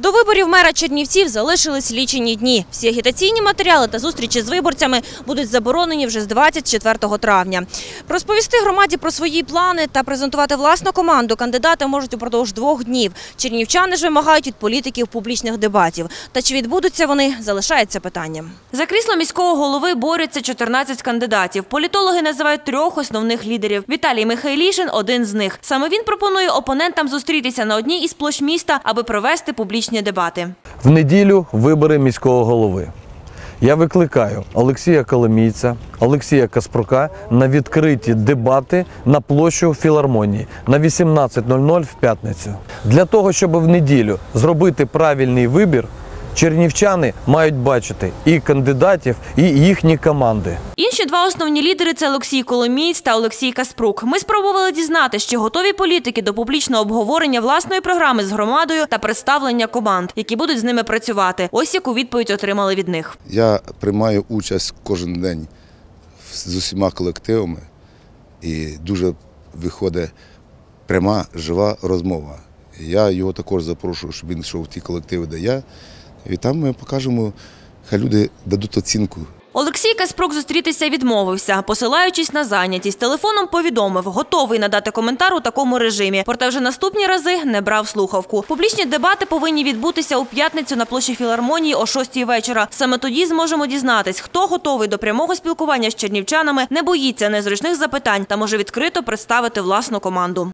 До виборів мера Чернівців залишились лічені дні. Всі агітаційні матеріали та зустрічі з виборцями будуть заборонені вже з 24 травня. Розповісти громаді про свої плани та презентувати власну команду кандидати можуть упродовж двох днів. Чернівчани ж вимагають від політиків публічних дебатів. Та чи відбудуться вони, залишається питанням. За крісло міського голови борються 14 кандидатів. Політологи називають трьох основних лідерів. Віталій Михайлішин – один з них. Саме він пропонує опонентам зустрітися на одній із площ міста, аби провести публічні дебати. В неділю вибори міського голови. Я викликаю Олексія Коломійця, Олексія Каспрука на відкриті дебати на площу філармонії на 18.00 в п'ятницю. Для того, щоб в неділю зробити правильний вибір, чернівчани мають бачити і кандидатів, і їхні команди. Інші два основні лідери це Олексій Коломієць та Олексій Каспрук. Ми спробували дізнатися, чи готові політики до публічного обговорення власної програми з громадою та представлення команд, які будуть з ними працювати. Ось яку відповідь отримали від них. Я приймаю участь кожен день з усіма колективами, і дуже виходить пряма жива розмова. Я його також запрошую, щоб він йшов в ті колективи, де я. І там ми покажемо, хай люди дадуть оцінку Олексій Каспрук зустрітися відмовився, посилаючись на зайнятість. Телефоном повідомив, готовий надати коментар у такому режимі. Проте вже наступні рази не брав слухавку. Публічні дебати повинні відбутися у п'ятницю на площі філармонії о 6 вечора. Саме тоді зможемо дізнатись, хто готовий до прямого спілкування з чернівчанами, не боїться незручних запитань та може відкрито представити власну команду.